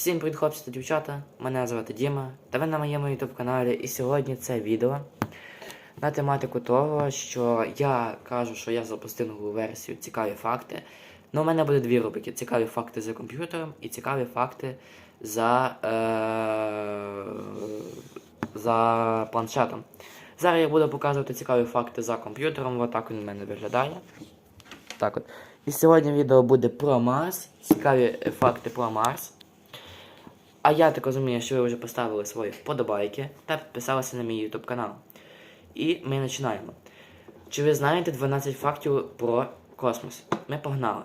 Всім привіт, хлопці та дівчата. Мене звати Діма, та ви на моєму YouTube каналі. І сьогодні це відео на тематику того, що я кажу, що я запустив нову версію цікаві факти. Ну, у мене буде дві рубрики: цікаві факти за комп'ютером і цікаві факти за, е... за планшетом. Зараз я буду показувати цікаві факти за комп'ютером, отак він у мене виглядає. Так от. І сьогодні відео буде про Марс. Цікаві факти про Марс. А я так розумію, що ви вже поставили свої вподобайки та підписалися на мій YouTube канал. І ми починаємо. Чи ви знаєте 12 фактів про космос? Ми погнали.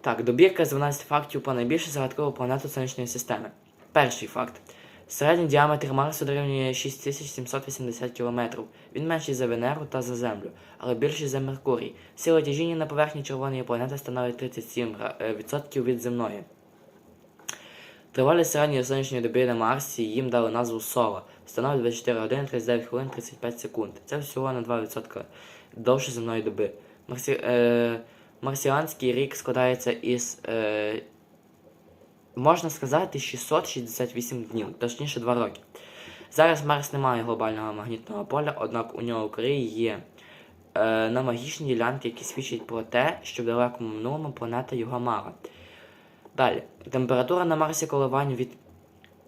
Так, добірка з 12 фактів про найбільшу загадкову планету Сонячної системи. Перший факт. Середній діаметр Марсу дорівнює 6780 км. Він менший за Венеру та за Землю, але більший за Меркурій. Сила тяжіння на поверхні червоної планети становить 37% від земної. Тривалість середньої сонячної доби на Марсі їм дали назву Сола. Становить 24 години 39 хвилин 35 секунд. Це всього на 2% довше земної доби. Марсі... Е... Марсіанський рік складається із, е... можна сказати, 668 днів, точніше 2 роки. Зараз Марс не має глобального магнітного поля, однак у нього краї є е... на магічні ділянки, які свідчать про те, що в далекому минулому планета його мала. Далі. Температура на Марсі коливань від,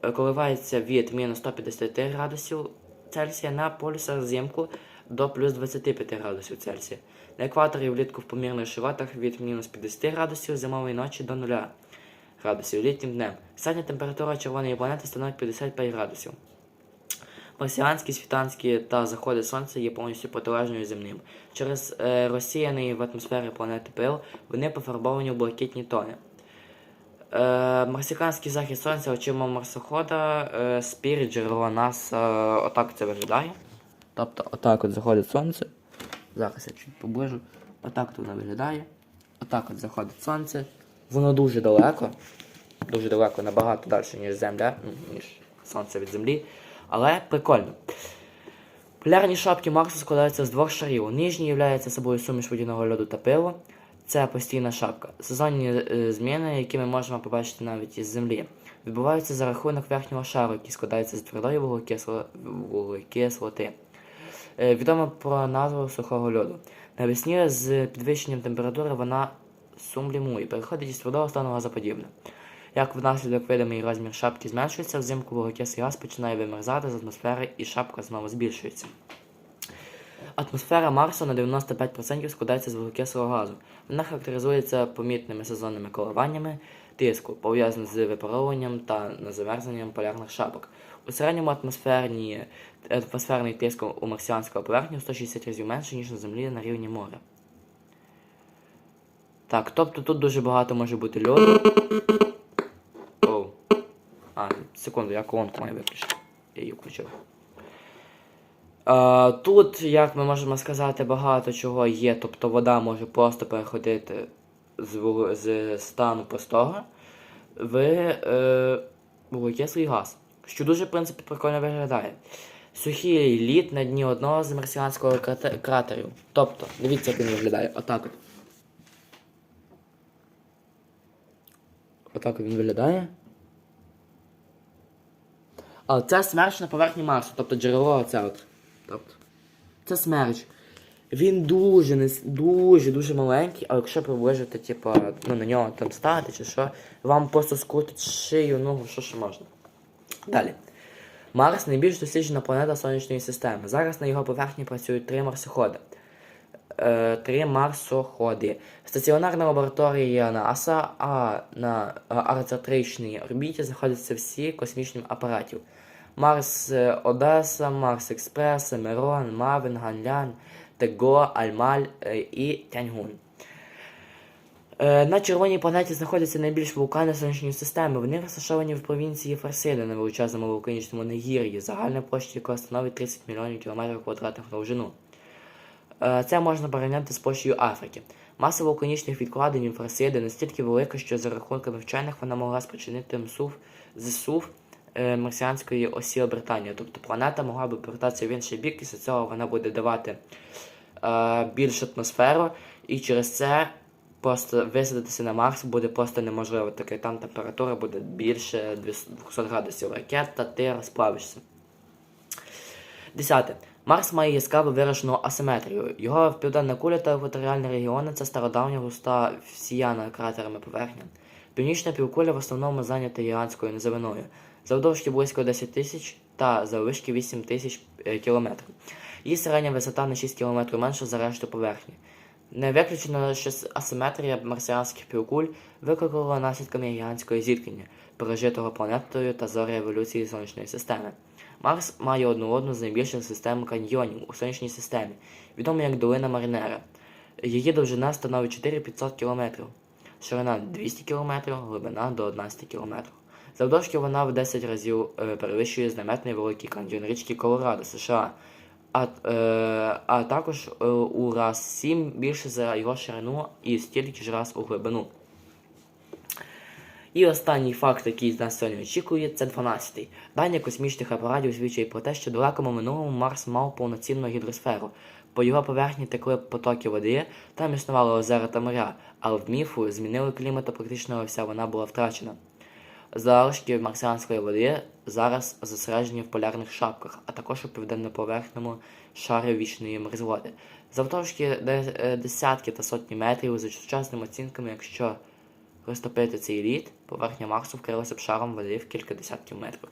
е, коливається від мінус 150 градусів Цельсія на полюсах взимку до плюс 25 градусів Цельсія. На екваторі влітку в помірних широтах від мінус 50 градусів зимової ночі до 0 градусів літнім днем. Середня температура червоної планети становить 55 градусів. Марсіанські, світанські та заходи сонця є повністю протилежною земним. Через е, розсіяний в атмосфері планети пил вони пофарбовані в блакитні тони. Е, Марсиканський захід сонця очима марсохода, е, джерело нас отак це виглядає. Тобто отак от заходить сонце. Зараз я чуть поближу. Отак от воно виглядає. Отак от заходить сонце. Воно дуже далеко. Дуже далеко, набагато далі, ніж Земля, ніж сонце від землі. Але прикольно. Полярні шапки Марсу складаються з двох шарів. Нижній є собою суміш водяного льоду та пилу. Це постійна шапка. Сезонні е, зміни, які ми можемо побачити навіть із землі, відбуваються за рахунок верхнього шару, який складається з твердої вуглекисло- вуглекислоти. Е, Відомо про назву сухого льоду. Навесні з підвищенням температури вона сублімує, переходить із твердого стану газоподібне. Як внаслідок видимий розмір шапки зменшується, взимку вуглекислий газ починає вимерзати з атмосфери і шапка знову збільшується. Атмосфера Марсу на 95% складається з вуглекислого газу. Вона характеризується помітними сезонними коливаннями тиску, пов'язаним з випаровуванням та замерзанням полярних шапок. У середньому атмосферні, атмосферний тиск у марсіанського поверхні в 160 разів менше, ніж на Землі на рівні моря. Так, тобто тут дуже багато може бути льоду. Оу. А, секунду, я колонку маю виключити. Я її включив. Е, Тут, як ми можемо сказати, багато чого є, тобто вода може просто переходити з, з стану простого в е, вуглекислий газ, що дуже, в принципі, прикольно виглядає. Сухий лід на дні одного з марсіанського кратерів. Тобто, дивіться, як він виглядає. Отак от. Отак він виглядає. А це смерч на поверхні Марсу, тобто джерело оце от. Тобто, це смерч. Він дуже-дуже дуже маленький, але якщо приближити, типу, ну, на нього там стати чи що, вам просто скрутить шию, ногу, що ще можна. Далі. Марс найбільш досліджена планета Сонячної системи. Зараз на його поверхні працюють три марсоходи. Е, три марсоходи. Стаціонарна лабораторія НАСА, а на е, арцентричній орбіті знаходяться всі космічні апаратів. Марс е, Одеса, Марс Експрес, Мирон, Мавин, Ганлян, Tego, Альмаль е, і Тяньгун. Е, На червоній планеті знаходяться найбільш вулкани сонячної системи. Вони розташовані в провінції Фарсида на величезному вулканічному нагір'ї, загальна площа якого становить 30 мільйонів кілометрів квадратних довжину. Це можна порівняти з площею Африки. Маса вулканічних відкладень Фарсиди настільки велика, що за рахунками вчених вона могла спричинити мсув зсув марсіанської осі обертання. Тобто планета могла б повертатися в інший бік, і з цього вона буде давати е, більшу атмосферу, і через це просто висадитися на Марс буде просто неможливо, так як там температура буде більше 200 градусів. Ракета, ти розплавишся. Десяте. Марс має яскраво виражену асиметрію. Його південна куля та екваторіальні регіони це стародавня густа всіяна кратерами поверхня. Північна півкуля в основному зайнята гігантською низовиною, завдовжки близько 10 тисяч та заввишки 8 тисяч е, кілометрів. Її середня висота на 6 км менша за решту поверхні. Не виключено, що асиметрія марсіанських півкуль викликала наслідками гігантського зіткнення, пережитого планетою та зори еволюції сонячної системи. Марс має одну одну з найбільших систем каньйонів у сонячній системі, відома як долина Маринера. Її довжина становить 4500 км, ширина 200 км, глибина до 11 км. Завдовжки вона в 10 разів е, перевищує знаменитий великий каньйон річки Колорадо, США, а, е, а також е, у раз 7 більше за його ширину і стільки ж раз у глибину. І останній факт, який нас сьогодні очікує, це 12-й. Дані космічних апаратів свідчать про те, що в далекому минулому Марс мав повноцінну гідросферу. По його поверхні текли потоки води, там існували озера та моря, але в міфу змінили клімат, практично вся вона була втрачена. Залишки марсіанської води зараз зосереджені в полярних шапках, а також у південно-поверхному шарі вічної мерзлоти. Завдовжки де- е, десятки та сотні метрів за сучасними оцінками, якщо розтопити цей лід, поверхня Марсу вкрилася б шаром води в кілька десятків метрів.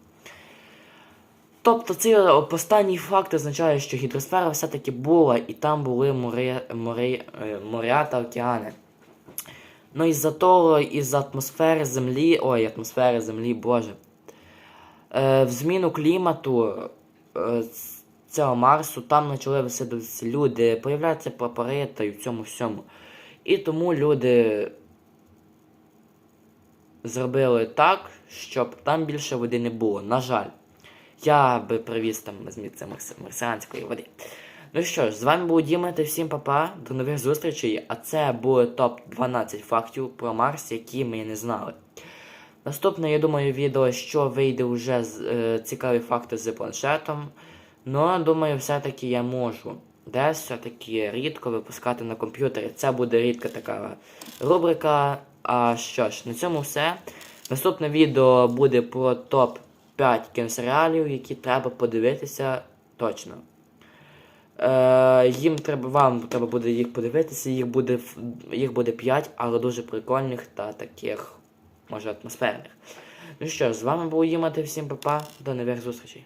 Тобто цей останній факт означає, що гідросфера все-таки була, і там були моря, моря, е, моря та океани. Ну із-за того, із-за атмосфери Землі, ой, атмосфери Землі, Боже. Е, в зміну клімату е, цього Марсу там почали висадитися люди, появляються прапори та й в цьому всьому. І тому люди зробили так, щоб там більше води не було. На жаль, я би привіз там звідси марс- марсіанської води. Ну що ж, з вами був Діма та всім папа. До нових зустрічей. А це були топ 12 фактів про Марс, які ми не знали. Наступне, я думаю, відео, що вийде вже з е, цікаві факти з планшетом. Ну, думаю, все-таки я можу десь все-таки рідко випускати на комп'ютері. Це буде рідка така рубрика. А що ж, на цьому все. Наступне відео буде про топ 5 кіносеріалів, які треба подивитися точно. Е, їм треба, вам треба буде їх подивитися, їх буде, їх буде 5, але дуже прикольних та таких, може, атмосферних. Ну що з вами був Їмати, всім папа, до нових зустрічей.